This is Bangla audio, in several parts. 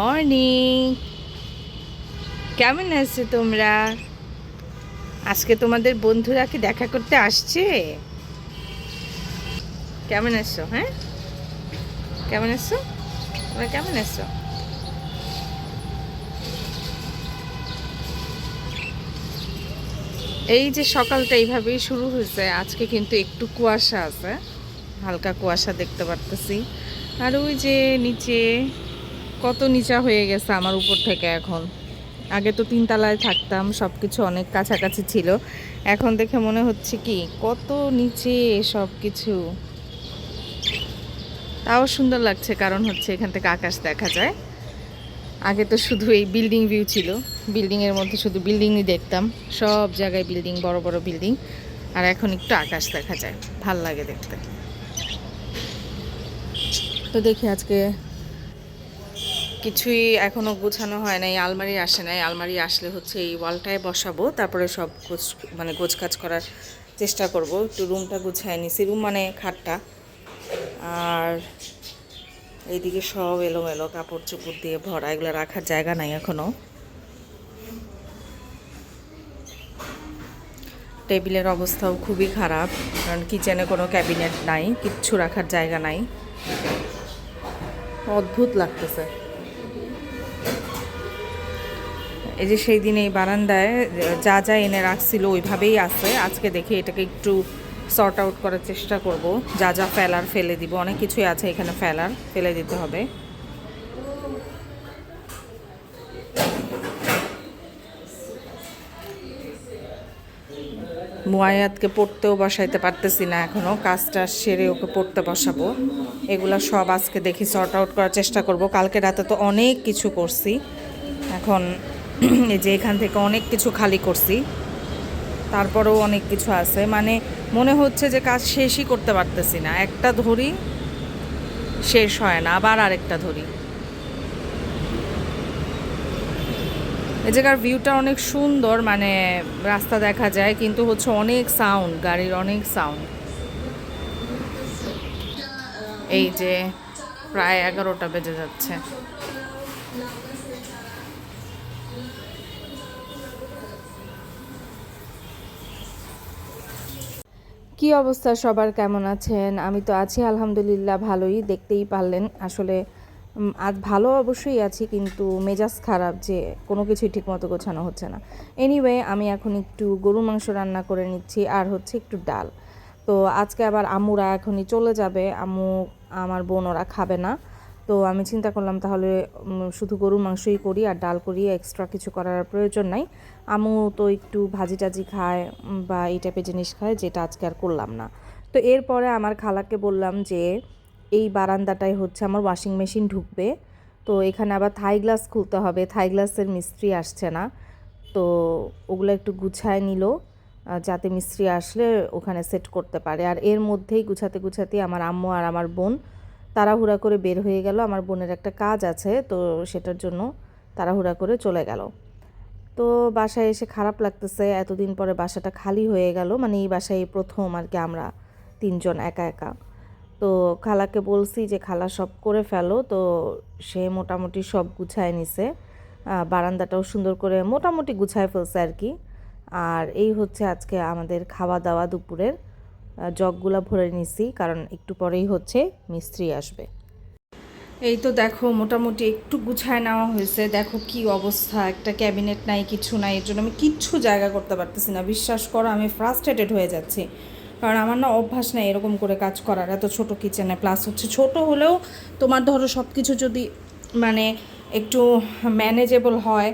মর্নিং কেমন আছো তোমরা? আজকে তোমাদের বন্ধুরা কি দেখা করতে আসছে? কেমন আছো হ্যাঁ? কেমন আছো? তোমরা কেমন আছো? এই যে সকালটা এইভাবেই শুরু হয়েছে, আজকে কিন্তু একটু কুয়াশা আছে, হালকা কুয়াশা দেখতে পারতেছি। আর ওই যে নিচে কত নিচা হয়ে গেছে আমার উপর থেকে এখন। আগে তো তিনতলায় থাকতাম সব কিছু অনেক কাছাকাছি ছিল। এখন দেখে মনে হচ্ছে কি, কত নিচে সব কিছু তাও সুন্দর লাগছে, কারণ হচ্ছে এখান থেকে আকাশ দেখা যায়। আগে তো শুধু এই বিল্ডিং ভিউ ছিল। বিল্ডিংয়ের মধ্যে শুধু বিল্ডিংই দেখতাম। সব জায়গায় বিল্ডিং, বড় বড় বিল্ডিং। আর এখন একটু আকাশ দেখা যায়। ভালো লাগে দেখতে। তো দেখি আজকে কিছুই এখনও গোছানো হয় নাই, আলমারি আসে নাই। আলমারি আসলে হচ্ছে এই ওয়ালটায় বসাবো, তারপরে সব গোছ মানে গোছ কাজ করার চেষ্টা করব। একটু রুমটা গুছায় নিছি, রুম মানে খাটটা। আর এইদিকে সব এলোমেলো কাপড় চোপড় দিয়ে ভরা, এগুলো রাখার জায়গা নাই এখনও। টেবিলের অবস্থাও খুবই খারাপ, কারণ কিচেনে কোনো ক্যাবিনেট নাই, কিচ্ছু রাখার জায়গা নাই। অদ্ভুত লাগতেছে। এই যে সেই দিন এই বারান্দায়, যা যা এনে রাখছিল ওইভাবেই আছে। আজকে দেখি এটাকে একটু সর্ট আউট করার চেষ্টা করব। যা যা ফেলার ফেলে দিব। অনেক কিছুই আছে এখানে ফেলার, ফেলে দিতে হবে। মুয়ায়াতকে পড়তেও বসাইতে পারতেছি না এখনও কাজটা সেরে ওকে পড়তে বসাবো। এগুলো সব আজকে দেখি সর্ট আউট করার চেষ্টা করব। কালকে রাতে তো অনেক কিছু করছি। এখন যে এখান থেকে অনেক কিছু খালি করছি। তারপরেও অনেক কিছু আছে। মানে মনে হচ্ছে যে কাজ শেষই করতে পারতেছি না। একটা ধরি, শেষ হয় না। আবার আরেকটা ধরি। এই জায়গার ভিউটা অনেক সুন্দর মানে রাস্তা দেখা যায়, কিন্তু হচ্ছে অনেক সাউন্ড গাড়ির অনেক সাউন্ড এই যে প্রায় এগারোটা বেজে যাচ্ছে। কি অবস্থা? সবার কেমন আছেন? আমি তো আছি, আলহামদুলিল্লাহ, ভালোই। দেখতেই পারলেন। আসলে আজ ভালো অবশ্যই আছি, কিন্তু মেজাজ খারাপ যে কোনো কিছুই ঠিকমতো গোছানো হচ্ছে না। এনিওয়ে আমি এখন একটু গরু মাংস রান্না করে নিচ্ছি, আর হচ্ছে একটু ডাল। তো আজকে আবার আম্মুরা এখনই চলে যাবে। আম্মু, আমার বোন, ওরা খাবে না। তো আমি চিন্তা করলাম তাহলে শুধু গরুর মাংসই করি আর ডাল করি এক্সট্রা কিছু করার প্রয়োজন নাই। আম্মু তো একটু ভাজি টাজি খায় বা এই টাইপের জিনিস খায় যেটা আজকে আর করলাম না। তো এরপরে আমার খালাকে বললাম যে, এই বারান্দাটাই হচ্ছে আমার ওয়াশিং মেশিন ঢুকবে, তো এখানে আবার থাই গ্লাস খুলতে হবে থাই গ্লাসের মিস্ত্রি আসছে না। তো ওগুলো একটু গুছায় নিল যাতে মিস্ত্রি আসলে ওখানে সেট করতে পারে। আর এর মধ্যেই গুছাতে গুছাতে আমার আম্মু আর আমার বোন তাড়াহুড়া করে বের হয়ে গেল। আমার বোনের একটা কাজ আছে, তো সেটার জন্য তাড়াহুড়া করে চলে গেল। তো বাসায় এসে খারাপ লাগতেছে, এতদিন পরে বাসাটা খালি হয়ে গেল। মানে এই বাসায় প্রথম আর কি আমরা তিনজন একা একা। তো খালাকে বলছি যে, খালা সব করে ফেলো। তো সে মোটামুটি সব গুছায় নিছে। বারান্দাটাও সুন্দর করে মোটামুটি গুছায় ফেলছে আর কি। আর এই হচ্ছে আজকে আমাদের খাওয়া দাওয়া দুপুরের জগগুলা ভরে নিছি, কারণ একটু পরেই হচ্ছে মিস্ত্রি আসবে। এই তো দেখো, মোটামুটি একটু গুছায় নেওয়া হয়েছে। দেখো কি অবস্থা, একটা ক্যাবিনেট নাই, কিছু নাই, এর জন্য আমি কিচ্ছু জায়গা করতে পারতেছি না। বিশ্বাস করো, আমি ফ্রাস্ট্রেটেড হয়ে যাচ্ছি। কারণ আমার না অভ্যাস নেই এরকম করে কাজ করার, এত ছোট কিচেনে প্লাস হচ্ছে ছোট হলেও তোমার ধরো সব কিছু যদি মানে একটু ম্যানেজেবল হয়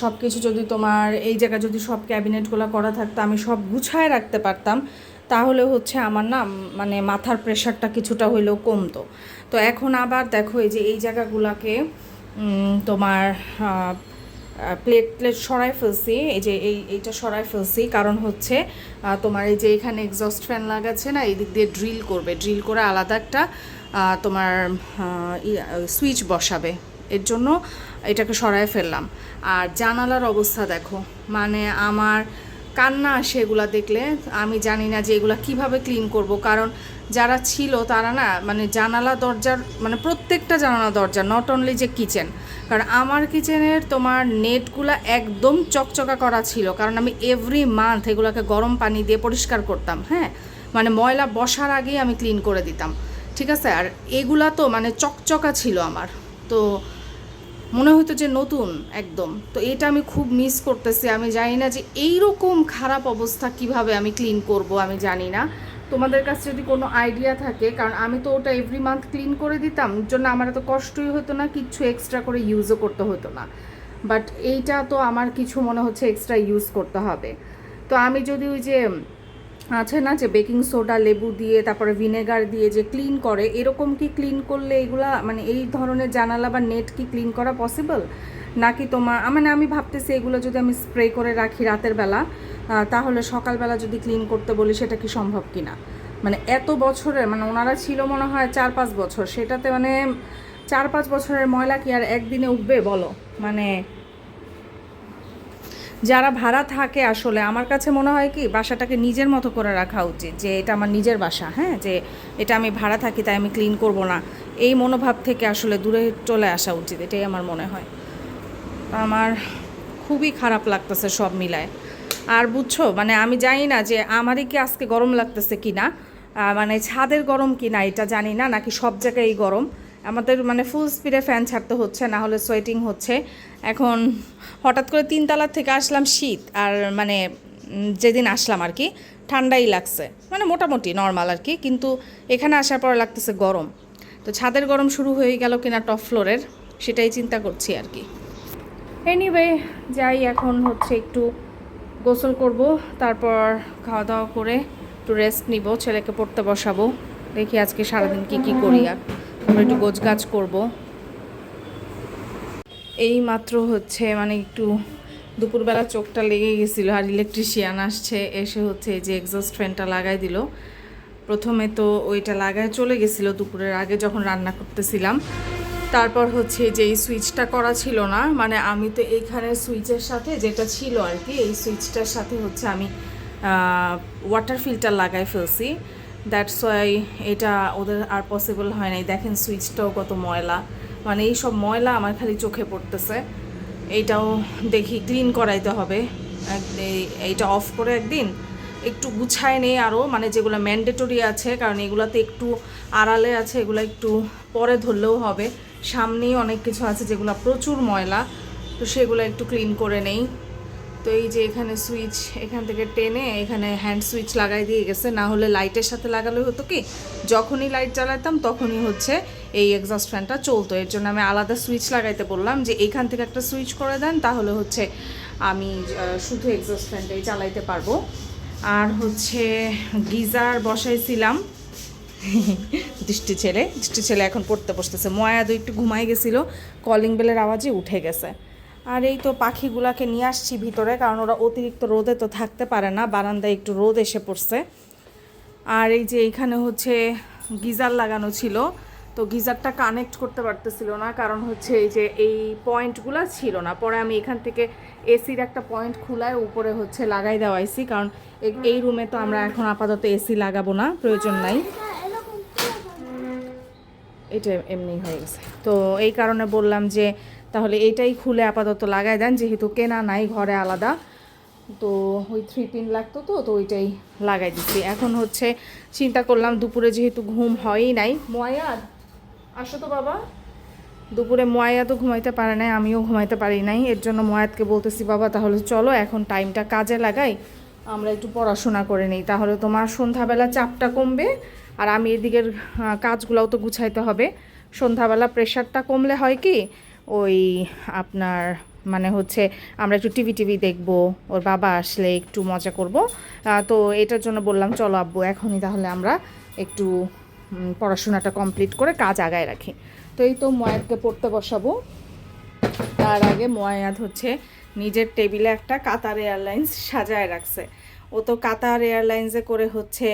সব কিছু যদি তোমার এই জায়গায় যদি সব ক্যাবিনেটগুলো করা থাকতো, আমি সব গুছায় রাখতে পারতাম। তাহলে হচ্ছে আমার না মানে মাথার প্রেশারটা কিছুটা হইলেও কমতো। তো এখন আবার দেখো এই যে এই জায়গাগুলোকে তোমার প্লেট প্লেট সরাই ফেলছি। এই যে এই, এইটা সরাই ফেলছি কারণ হচ্ছে তোমার এই যে এখানে এক্সস্ট ফ্যান লাগাচ্ছে না এই দিক দিয়ে ড্রিল করবে। ড্রিল করে আলাদা একটা তোমার সুইচ বসাবে। এর জন্য এটাকে সরাই ফেললাম। আর জানালার অবস্থা দেখো মানে আমার কান্না আসে এগুলা দেখলে। আমি জানি না যে এগুলা কীভাবে ক্লিন করব, কারণ যারা ছিল তারা না মানে জানালা দরজার মানে প্রত্যেকটা জানালা দরজা নট অনলি যে কিচেন কারণ আমার কিচেনের তোমার নেটগুলা একদম চকচকা করা ছিল, কারণ আমি এভরি মান্থ এগুলোকে গরম পানি দিয়ে পরিষ্কার করতাম হ্যাঁ? মানে ময়লা বসার আগেই আমি ক্লিন করে দিতাম, ঠিক আছে? আর এগুলা তো মানে চকচকা ছিল আমার, তো মনে হতো যে নতুন একদম। তো এটা আমি খুব মিস করতেছি। আমি জানি না যে এইরকম খারাপ অবস্থা কীভাবে আমি ক্লিন করব, আমি জানি না। তোমাদের কাছে যদি কোনো আইডিয়া থাকে, কারণ আমি তো ওটা এভরি মান্থ ক্লিন করে দিতাম জন্য আমার এত কষ্টই হতো না কিচ্ছু এক্সট্রা করে ইউজও করতে হতো না। বাট এইটা তো আমার কিছু মনে হচ্ছে এক্সট্রা ইউজ করতে হবে। তো আমি যদি ওই যে আছে না যে বেকিং সোডা, লেবু দিয়ে, তারপরে ভিনেগার দিয়ে যে ক্লিন করে, এরকম কি ক্লিন করলে এগুলা মানে এই ধরনের জানালা বা নেট কি ক্লিন করা পসিবল নাকি তোমার মানে আমি ভাবতেছি এগুলো যদি আমি স্প্রে করে রাখি রাতের বেলা তাহলে সকালবেলা যদি ক্লিন করতে বলি, সেটা কি সম্ভব কি না মানে এত বছরের মানে ওনারা ছিল মনে হয় চার পাঁচ বছর, সেটাতে মানে চার পাঁচ বছরের ময়লা কি আর একদিনে উঠবে বলো? মানে যারা ভাড়া থাকে আসলে, আমার কাছে মনে হয় কি, বাসাটাকে নিজের মতো করে রাখা উচিত যে এটা আমার নিজের বাসা হ্যাঁ? যে এটা আমি ভাড়া থাকি, তাই আমি ক্লিন করব না। এই মনোভাব থেকে আসলে দূরে চলে আসা উচিত, এটাই আমার মনে হয়। আমার খুবই খারাপ লাগতেছে সব মিলায়। আর বুঝছ মানে আমি জানি না যে আমারই কি আজকে গরম লাগতেছে কি না মানে ছাদের গরম কি না এটা জানি না, নাকি সব জায়গায় গরম। আমাদের মানে ফুল স্পিডে ফ্যান ছাড়তে হচ্ছে না হলে সোয়েটিং হচ্ছে। এখন হঠাৎ করে তিনতলার থেকে আসলাম শীত আর মানে যেদিন আসলাম আর কি, ঠান্ডাই লাগছে। মানে মোটামুটি নর্মাল আর কি, কিন্তু এখানে আসার পর লাগতেছে গরম। তো ছাদের গরম শুরু হয়ে গেল কিনা টপ ফ্লোরের সেটাই চিন্তা করছি আর কি। এনিওয়ে যাই এখন হচ্ছে একটু গোসল করব, তারপর খাওয়া দাওয়া করে একটু রেস্ট নিব, ছেলেকে পড়তে বসাবো। দেখি আজকে সারাদিন কি কি করি আর একটু গোছ গাছ করব। এই মাত্র হচ্ছে মানে একটু দুপুরবেলা চোখটা লেগে গেছিল আর ইলেকট্রিশিয়ান আসছে, এসে হচ্ছে যে এক্সস্ট ফ্যানটা লাগাই দিল। প্রথমে তো ওইটা লাগায় চলে গেছিল দুপুরের আগে যখন রান্না করতেছিলাম। তারপর হচ্ছে যে এই সুইচটা করা ছিল না মানে আমি তো এইখানে সুইচের সাথে যেটা ছিল আর কি এই সুইচটার সাথে হচ্ছে আমি ওয়াটার ফিল্টার লাগাই ফেলছি। দ্যাটস ওয়াই এটা ওদের আর পসিবল হয় নাই। দেখেন সুইচটাও কত ময়লা। মানে এই সব ময়লা আমার খালি চোখে পড়তেছে। এইটাও দেখি ক্লিন করাইতে হবে। এই- এইটা অফ করে একদিন একটু গুছায় নেই আরও মানে যেগুলো ম্যান্ডেটরি আছে, কারণ এগুলাতে একটু আড়ালে আছে, এগুলো একটু পরে ধরলেও হবে। সামনেই অনেক কিছু আছে যেগুলো প্রচুর ময়লা, তো সেগুলো একটু ক্লিন করে নেই। তো এই যে এখানে সুইচ এখান থেকে টেনে এখানে হ্যান্ড সুইচ লাগাই দিয়ে গেছে। না হলে লাইটের সাথে লাগালে হতো কি? যখনই লাইট জ্বালাতাম তখনই হচ্ছে এই এক্সস্ট ফ্যানটা চলতো। এর জন্য আমি আলাদা সুইচ লাগাইতে বললাম যে এখান থেকে একটা সুইচ করে দেন, তাহলে হচ্ছে আমি শুধু এক্সস্ট ফ্যানটাই চালাইতে পারব। আর হচ্ছে গিজার বসাইছিলাম। দৃষ্টি ছেলে দৃষ্টি ছেলে এখন পড়তে বসতেছে। ময়াদু একটু ঘুমাই গেছিল কলিং বেলের আওয়াজে উঠে গেছে। আর এই তো পাখিগুলাকে নিয়ে আসছি ভিতরে, কারণ ওরা অতিরিক্ত রোদে তো থাকতে পারে না, বারান্দায় একটু রোদ এসে পড়ছে। আর এই যে এইখানে হচ্ছে গিজার লাগানো ছিল, তো গিজারটা কানেক্ট করতে পারতেছিল না, কারণ হচ্ছে এই যে এই পয়েন্টগুলো ছিল না। পরে আমি এখান থেকে এসির একটা পয়েন্ট খুলায় উপরে হচ্ছে লাগাই দেওয়াইছি, কারণ এই রুমে তো আমরা এখন আপাতত এসি লাগাবো না, প্রয়োজন নাই। এটা এমনি হয়ে গেছে। তো এই কারণে বললাম যে তাহলে এটাই খুলে আপাতত লাগাই দেন, যেহেতু কেনা নাই, ঘরে আলাদা। তো ওই থ্রি পিন লাগতো তো তো ওইটাই লাগাই দিচ্ছি। এখন হচ্ছে চিন্তা করলাম, দুপুরে যেহেতু ঘুম হয়ই নাই। ময়াদ আসো তো বাবা। দুপুরে ময়া তো ঘুমাইতে পারে নাই, আমিও ঘুমাইতে পারি নাই। এর জন্য ময়াদকে বলতেছি, বাবা, তাহলে চলো, এখন টাইমটা কাজে লাগাই। আমরা একটু পড়াশোনা করে নিই। তাহলে তোমার সন্ধ্যাবেলা চাপটা কমবে, আর আমি এদিকের কাজগুলোও তো গুছাইতে হবে। সন্ধ্যাবেলা প্রেশারটা কমলে হয় কি ওই আপনার মানে হচ্ছে আমরা একটু টিভি টিভি দেখব, ওর বাবা আসলে একটু মজা করব। তো এটার জন্য বললাম, চলো আব্বু, এখনই তাহলে আমরা একটু পড়াশোনাটা কমপ্লিট করে কাজ আগায় রাখি। তো এই তো ময়াদকে পড়তে বসাবো। তার আগে ময়াদ হচ্ছে নিজের টেবিলে একটা কাতার এয়ারলাইন্স সাজায় রাখছে। ও তো কাতার এয়ারলাইন্সে করে হচ্ছে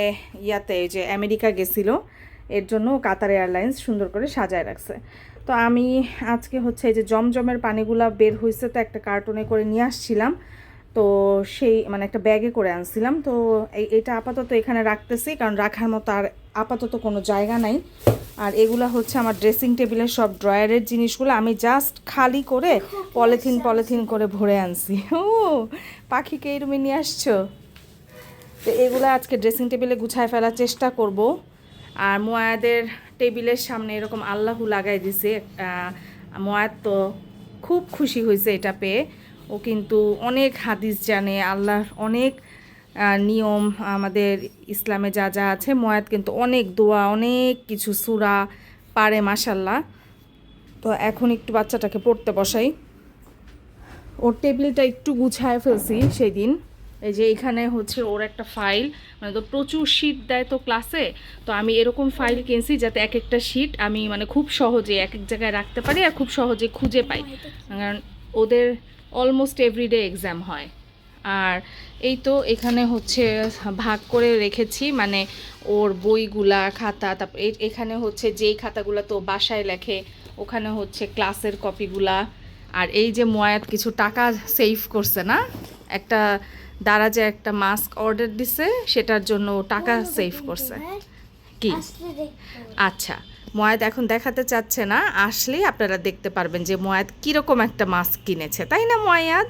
ইয়াতে যে আমেরিকা গেছিল, এর জন্য কাতার এয়ারলাইন্স সুন্দর করে সাজায় রাখছে। তো আমি আজকে হচ্ছে এই যে জমজমের পানিগুলা বের হয়েছে তো একটা কার্টুনে করে নিয়ে আসছিলাম। তো সেই মানে একটা ব্যাগে করে আনছিলাম। তো এই এটা আপাতত এখানে রাখতেছি কারণ রাখার মতো আর আপাতত কোনো জায়গা নাই। আর এগুলা হচ্ছে আমার ড্রেসিং টেবিলের সব ড্রয়ারের জিনিসগুলো আমি জাস্ট খালি করে পলিথিন পলিথিন করে ভরে আনছি। ও পাখিকে এই রুমে নিয়ে আসছো? তো এগুলো আজকে ড্রেসিং টেবিলে গুছায় ফেলার চেষ্টা করব। আর মোয়াদের টেবিলের সামনে এরকম আল্লাহু লাগাই দিছে আহ, তো খুব খুশি হয়েছে এটা পেয়ে। ও কিন্তু অনেক হাদিস জানে আল্লাহর অনেক নিয়ম আমাদের ইসলামে যা যা আছে মোয়াদ কিন্তু অনেক দোয়া অনেক কিছু সুরা পারে মাসাল্লাহ তো এখন একটু বাচ্চাটাকে পড়তে বসাই। ওর টেবিলটা একটু গুছায় ফেলছি সেই দিন এই যে এখানে হচ্ছে ওর একটা ফাইল মানে তো প্রচুর শিট দেয় তো ক্লাসে তো আমি এরকম ফাইল কিনছি যাতে এক একটা শিট আমি মানে খুব সহজে এক এক জায়গায় রাখতে পারি আর খুব সহজে খুঁজে পাই। কারণ ওদের অলমোস্ট এভরিডে এক্সাম হয়। আর এই তো এখানে হচ্ছে ভাগ করে রেখেছি মানে ওর বইগুলা, খাতা, তারপর এখানে হচ্ছে যেই খাতাগুলো তো বাসায় লেখে, ওখানে হচ্ছে ক্লাসের কপিগুলা আর এই যে ময়াত কিছু টাকা সেভ করছে না? একটা দ্বারা যে একটা মাস্ক অর্ডার দিছে সেটার জন্য টাকা সেভ করছে। কি? আচ্ছা ময়াদ এখন দেখাতে চাচ্ছে না আসলেই আপনারা দেখতে পারবেন যে ময়াদ কীরকম একটা মাস্ক কিনেছে তাই না ময়াদ?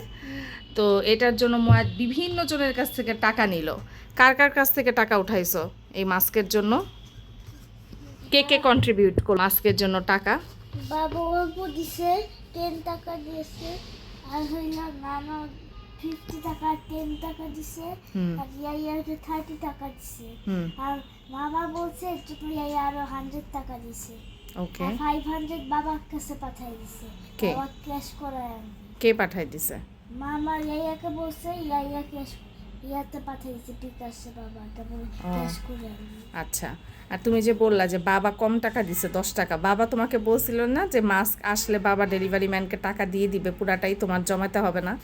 তো এটার জন্য ময়াদ বিভিন্ন জনের কাছ থেকে টাকা নিল। কার কার কাছ থেকে টাকা উঠাইছো এই মাস্কের জন্য? কে কে কন্ট্রিবিউট করো মাস্কের জন্য টাকা? বাবা অল্প দিছে টেন টাকা দিয়েছে আর হইল নানা ফিফটি টাকা টেন টাকা দিছে আর ইয়াইয়াকে থার্টি টাকা দিছে। আর মামা বলছে আরও হান্ড্রেড টাকা দিছে। ওকে ফাইভ হান্ড্রেড বাবার কাছে পাঠাই দিছে। বাবা ক্যাশ করে কে পাঠাই দিছে? মামা ইয়াইয়াকে বলছে ইয়াইয়া ক্যাশ ইয়াতে পাঠাই দিছে বিকাশে বাবা তারপরে ক্যাশ করে আচ্ছা। আর তুমি যে বললা যে বাবা কম টাকা দিছে দশ টাকা বাবা তোমাকে বলছিল না যে মাস্ক আসলে বাবা ডেলিভারি ম্যানকে টাকা দিয়ে দিবে পুরাটাই তোমার জমাতে হবে না?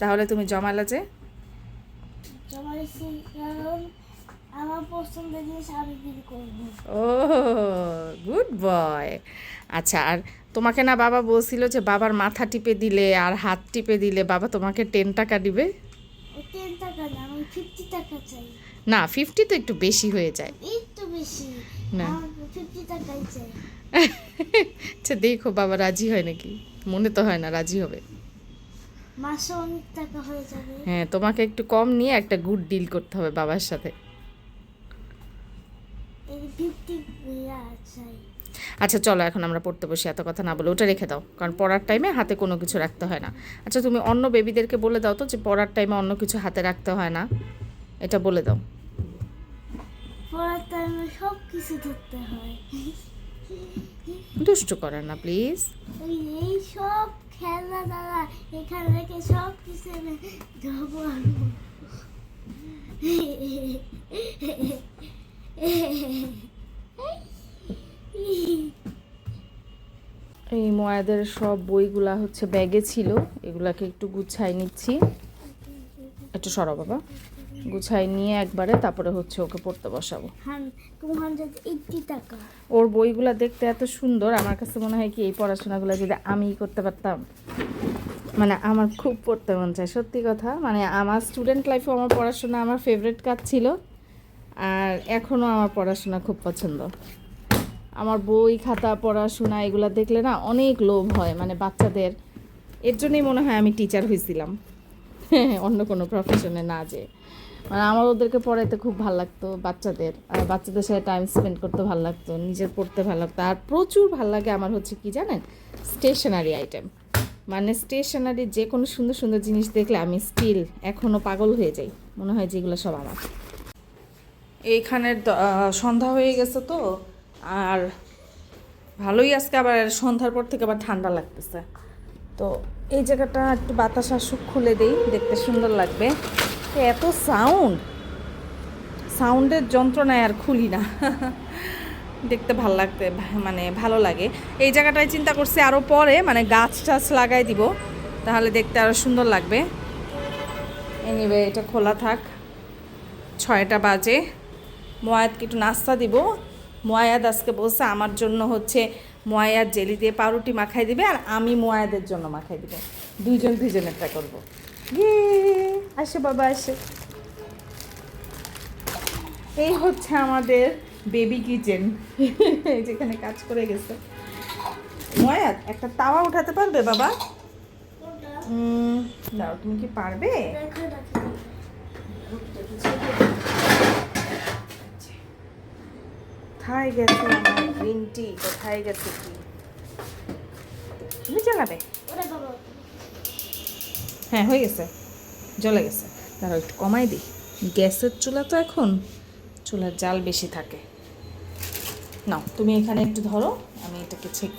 তাহলে তুমি জমালে যে? জমা দিছি কারণ আমার পছন্দের জিনিস আমি বিল করব ও গুড বয়। আচ্ছা আর তোমাকে না বাবা বলছিল যে বাবার মাথা টিপে দিলে আর হাত টিপে দিলে বাবা তোমাকে টেন টাকা দিবে? টেন টাকা না আমি ফিফটি টাকা চাই। না ফিফটি তো একটু বেশি হয়ে যায়। একটু বেশি। না। ফিফটি টাকাই চাই। আচ্ছা দেখো বাবা রাজি হয় নাকি? মনে তো হয় না রাজি হবে। মাসে অনেক টাকা হয়ে যাবে। হ্যাঁ তোমাকে একটু কম নিয়ে একটা গুড ডিল করতে হবে বাবার সাথে। আচ্ছা চলো এখন আমরা পড়তে বসি এত কথা না বলে। ওটা রেখে দাও কারণ পড়ার টাইমে হাতে কোনো কিছু রাখতে হয় না। আচ্ছা তুমি অন্য বেবিদেরকে বলে দাও তো যে পড়ার টাইমে অন্য কিছু হাতে রাখতে হয় না। এটা বলে দাও। পড়ার টাইমে সব কিছু ধরতে হয়। দুষ্টু করার না প্লিজ এই সব খেলনা দাদা, এখানে রেখে সব কিছু এনে এই ময়াদের সব বইগুলা হচ্ছে ব্যাগে ছিল, এগুলাকে একটু গুছাই নিচ্ছি। একটু সরো বাবা। গুছাই নিয়ে একবারে তারপরে হচ্ছে ওকে পড়তে বসাবো। টাকা। ওর বইগুলো দেখতে এত সুন্দর আমার কাছে মনে হয় কি এই পড়াশোনাগুলো যদি আমি করতে পারতাম মানে আমার খুব পড়তে মন চায় সত্যি কথা। মানে আমার স্টুডেন্ট লাইফে আমার পড়াশোনা আমার ফেভারিট কাজ ছিল আর এখনও আমার পড়াশোনা খুব পছন্দ। আমার বই খাতা পড়াশোনা এগুলো দেখলে না অনেক লোভ হয় মানে বাচ্চাদের। এর জন্যই মনে হয় আমি টিচার হয়েছিলাম। অন্য কোনো প্রফেশনে না যে মানে আমার ওদেরকে পড়াইতে খুব ভালো লাগতো, বাচ্চাদের। আর বাচ্চাদের সাথে টাইম স্পেন্ড করতে ভালো লাগতো, নিজের পড়তে ভালো লাগতো। আর প্রচুর ভালো লাগে আমার হচ্ছে কি জানেন? স্টেশনারি আইটেম মানে স্টেশনারি যে কোনো সুন্দর সুন্দর জিনিস দেখলে আমি স্টিল এখনও পাগল হয়ে যাই। মনে হয় যেগুলো সব আমার। এইখানের সন্ধ্যা হয়ে গেছে তো, আর ভালোই আজকে আবার সন্ধ্যার পর থেকে আবার ঠান্ডা লাগতেছে। তো এই জায়গাটা একটু বাতাস আসুক খুলে দেই, দেখতে সুন্দর লাগবে। এত সাউন্ড সাউন্ডের যন্ত্রণায় আর খুলি না। দেখতে ভালো লাগতে মানে ভালো লাগে। এই জায়গাটায় চিন্তা করছি আরও পরে মানে গাছ টাছ লাগাই দিব, তাহলে দেখতে আরও সুন্দর লাগবে। এনিওয়ে এটা খোলা থাক। ছয়টা বাজে। মোয়াদকে একটু নাস্তা দিব। মোয়াদ আজকে বলছে আমার জন্য হচ্ছে মোয়াদ জেলি দিয়ে পাউরুটি মাখাই দিবে, আর আমি মোয়াদের জন্য মাখাই দিব। দুইজন দুইজনেরটা করব। আসে বাবা, আসে। এই হচ্ছে আমাদের বেবি কিচেন যেখানে কাজ করে গেছে। ময়াত একটা তাওয়া উঠাতে পারবে বাবা? দাও, তুমি কি পারবে? কোথায় গেছে কোথায় গেছে কি? তুমি চালাবে হ্যাঁ হয়ে গেছে। জ্বলে গেছে। দাঁড়াও একটু কমাই দিই। গ্যাসের চুলা তো এখন চুলার জাল বেশি থাকে। নাও তুমি এখানে একটু ধরো আমি এটাকে ছেক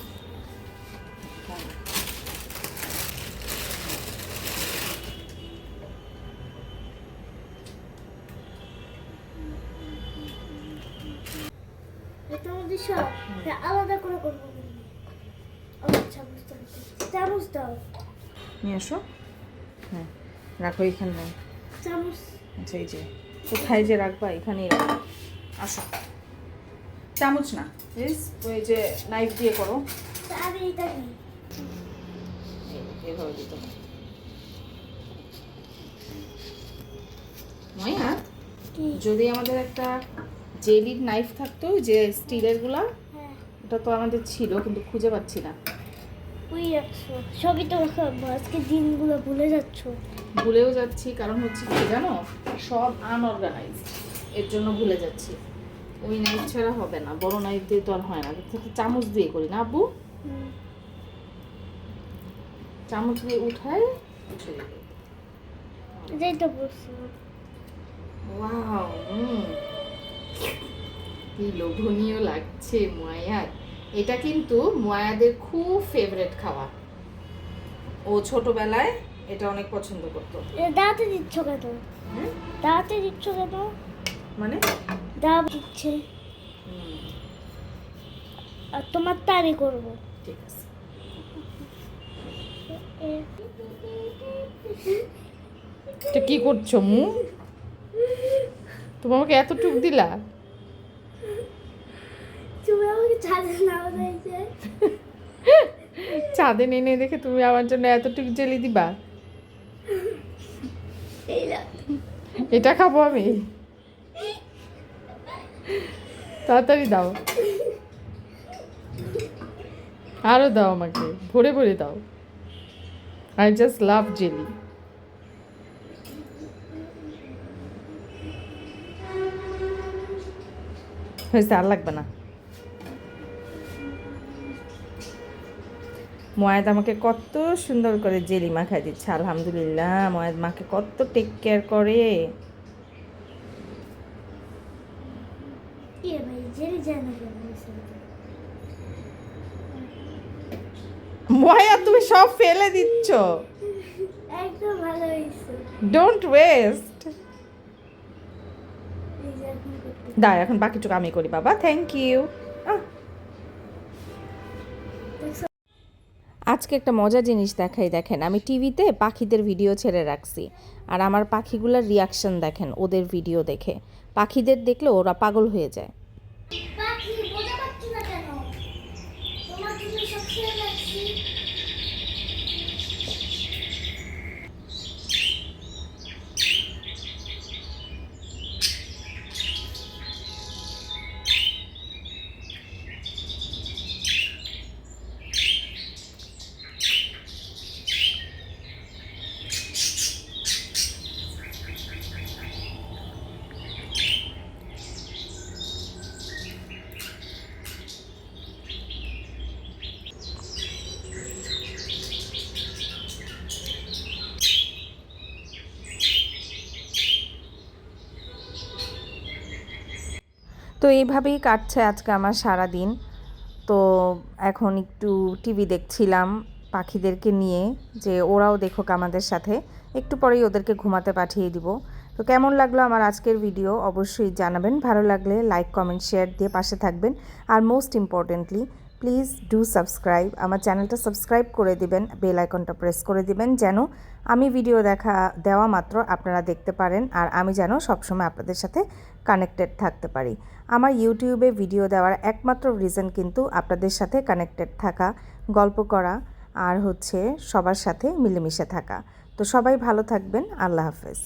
আলাদা করে করব। চামচ দাও নিয়ে হ্যাঁ রাখো এখানে। চামচ। আচ্ছা এই যে কোথায় যে রাখবা এখানেই রাখো। আসো। চামচ না প্লিজ ওই যে নাইফ দিয়ে করো। এভাবে দিতে হবে। যদি আমাদের একটা জেলির নাইফ থাকতো যে স্টিলেরগুলা হ্যাঁ। ওটা তো আমাদের ছিল কিন্তু খুঁজে পাচ্ছি না। সবই তো আজকে দিনগুলো ভুলে যাচ্ছ। ভুলেও যাচ্ছি কারণ হচ্ছে কি জানো? সব আনঅর্গানাইজড এর জন্য ভুলে যাচ্ছি। ওই নাইফ ছাড়া হবে না বড় নাইফ দিয়ে তো আর হয় না। চামচ দিয়ে করি না আব্বু। চামচ দিয়ে উঠাই উঠে দিই তো বলছি ওয়াও হুম। কি লোভনীয় লাগছে ময়ার এটা কিন্তু ময়াদের খুব ফেভারিট খাওয়া ও ছোটবেলায় এটা অনেক পছন্দ করতো। দাঁতে দিচ্ছ কেন? দাঁতে দিচ্ছ কেন? মানে? দাঁত দিচ্ছে। আর তোমার তারি করব। ঠিক আছে। এটা কি করছ মু? তুমি আমাকে এত টুক দিলা? তুমি আমাকে ছাড়ে নাও চাঁদে নেই নেই দেখে তুমি আমার জন্য এতটুক জেলি দিবা? এটা খাব আমি? তাড়াতাড়ি দাও। আরও দাও আমাকে, ভরে ভরে দাও। আই জাস্ট লাভ জেলি হয়েছে, আর লাগবে না। ময়াদ আমাকে কত সুন্দর করে জেলি মাখাই দিচ্ছে আলহামদুলিল্লাহ। ময়াদ মাকে কত টেক কেয়ার করে? ময়া তুমি সব ফেলে দিচ্ছ। একদম ভালো হয়েছে। ডোন্ট ওয়েস্ট দা এখন বাকিটুকু আমি করি বাবা। থ্যাংক ইউ আজকে একটা মজা জিনিস দেখাই, দেখেন। আমি টিভিতে পাখিদের ভিডিও ছেড়ে রাখছি। আর আমার পাখিগুলোর রিয়াকশন দেখেন, ওদের ভিডিও দেখে। পাখিদের দেখলে ওরা পাগল হয়ে যায় পাখি বোঝা পাচ্ছি না কেন তোমার জন্য সব ছেড়ে রাখছি তো এইভাবেই কাটছে আজকে আমার সারা দিন তো এখন একটু টিভি দেখছিলাম পাখিদেরকে নিয়ে, যে ওরাও দেখুক আমাদের সাথে। একটু পরেই ওদেরকে ঘুমাতে পাঠিয়ে দিব। তো কেমন লাগল আমার আজকের ভিডিও অবশ্যই জানাবেন। ভালো লাগলে লাইক, কমেন্ট, শেয়ার দিয়ে পাশে থাকবেন। আর most importantly please do subscribe আমার চ্যানেলটা সাবস্ক্রাইব করে দিবেন বেল আইকনটা প্রেস করে দিবেন, যেন আমি ভিডিও দেখা, দেওয়া মাত্র আপনারা দেখতে পারেন, আর আমি যেন সবসময় আপনাদের সাথে কানেক্টেড থাকতে পারি। আমার ইউটিউবে ভিডিও দেওয়ার একমাত্র রিজন কিন্তু আপনাদের সাথে কানেক্টেড থাকা, গল্প করা, আর হচ্ছে সবার সাথে মিলেমিশে থাকা। তো সবাই ভালো থাকবেন, আল্লাহ হাফেজ।